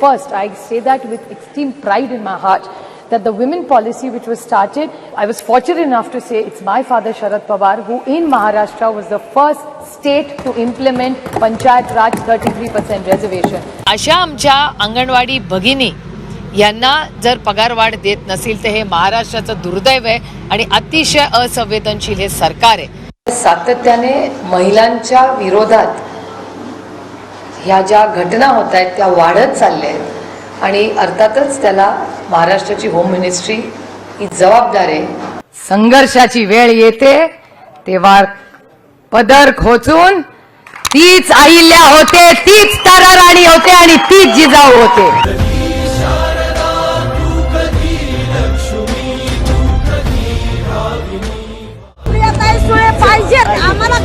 First, I say that with extreme pride in my heart that the women policy which was started, I was fortunate enough to say it's my father Sharad Pawar who in Maharashtra was the first state to implement Panchayat Raj 33% reservation. अशा आमच्या अंगणवाडी भगिनी यांना जर पगारवाढ देत नसेल तर हे महाराष्ट्राचं दुर्दैव आहे आणि अतिशय असंवेदनशील हे सरकार आहे सातत्याने महिलांच्या विरोधात ह्या ज्या घटना होत आहेत त्या वाढत चालल्या आहेत. आणि अर्थातच त्याला महाराष्ट्राची होम मिनिस्ट्री ही जबाबदार आहे. संघर्षाची वेळ येते तेव्हा पदर खोचून तीच अहिल्या होते तीच तारा राणी होते आणि तीच जिजाऊ होते. पाहिजेत. आम्हाला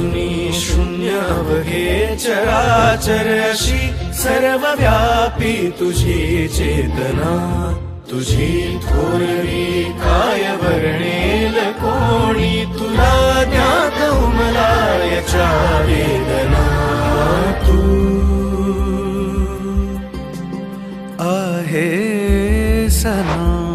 असूनी शून्य वगे चराचरशी सर्व व्यापी तुझी चेतना तुझी थोरवी काय वर्णेल कोणी? तुला ज्ञात उमला याच्या वेदना तू. आहे सना